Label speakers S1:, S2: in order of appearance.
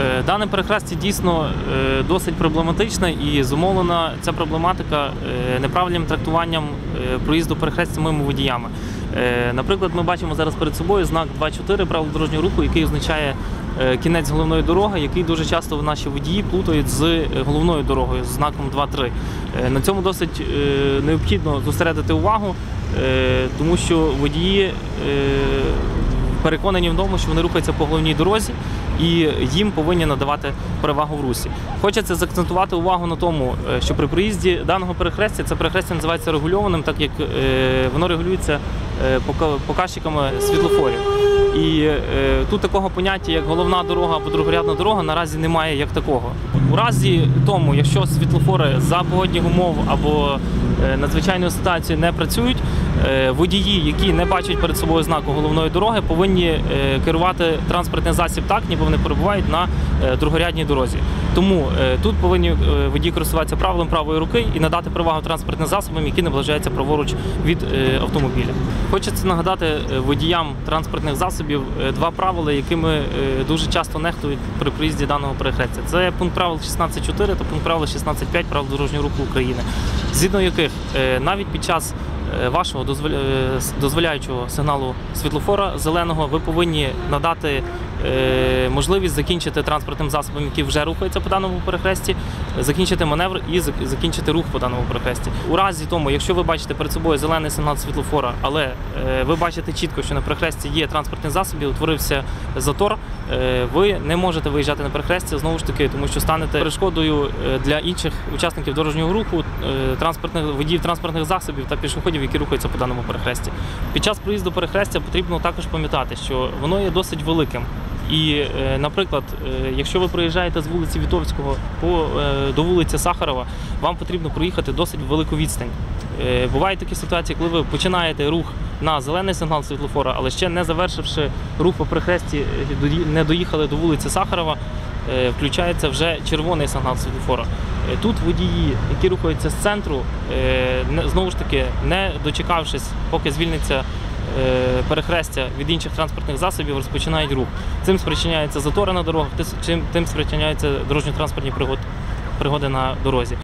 S1: Е, Дане перехрестя дійсно е, досить проблематичне і зумовлена ця проблематика е, неправильним трактуванням проїзду перехрестя моїми водіями. Наприклад, ми бачимо зараз перед собою знак 2.4 правил дорожнього руху, який означає кінець головної дороги, який дуже часто наші водії плутають з головною дорогою, з знаком 2.3. Е, На цьому досить необхідно зосередити увагу, тому що водії переконані в тому, що вони рухаються по головній дорозі і їм повинні надавати перевагу в русі. Хочеться заакцентувати увагу на тому, е, що при проїзді даного перехрестя це перехрестя називається регульованим, так як е, воно регулюється е, показчиками світлофорів. І тут такого поняття, як головна дорога або другорядна дорога, наразі немає як такого. У разі тому, якщо світлофори за погодних умов або надзвичайної ситуації не працюють, е, водії, які не бачать перед собою знаку головної дороги, повинні е, керувати транспортний засіб так, ніби вони перебувають на е, другорядній дорозі. Тому е, тут повинні е, водії користуватися правилом правої руки і надати перевагу транспортним засобам, які наближаються праворуч від е, автомобіля. Хочеться нагадати водіям транспортних засобів два правила, якими дуже часто нехтують при проїзді даного перехрестя. Це пункт правил 16.4 та пункт правил 16.5 правил дорожнього руху України, згідно яких навіть під час вашого дозволя- дозволяючого сигналу світлофора зеленого ви повинні надати можливість закінчити транспортним засобом, який вже рухається по даному перехресті, закінчити маневр і закінчити рух по даному перехресті. У разі тому, якщо ви бачите перед собою зелений сигнал світлофора, але е, ви бачите чітко, що на перехресті є транспортний засіб, і утворився затор, е, ви не можете виїжджати на перехрестя знову ж таки, тому що станете перешкодою е, для інших учасників дорожнього руху, е, транспортних водіїв транспортних засобів та пішоходів, які рухаються по даному перехресті. Під час проїзду перехрестя потрібно також пам'ятати, що воно є досить великим. І, е, наприклад, е, якщо ви проїжджаєте з вулиці Вітовського е, до вулиці Сахарова, вам потрібно проїхати досить велику відстань. Бувають такі ситуації, коли ви починаєте рух на зелений сигнал світлофора, але ще не завершивши рух по перехресті, е, не доїхали до вулиці Сахарова, включається вже червоний сигнал світлофора. Тут водії, які рухаються з центру, знову ж таки, не дочекавшись, поки звільниться перехрестя від інших транспортних засобів, розпочинають рух. Цим спричиняються затори на дорогах, тим спричиняються дорожньо-транспортні пригоди на дорозі.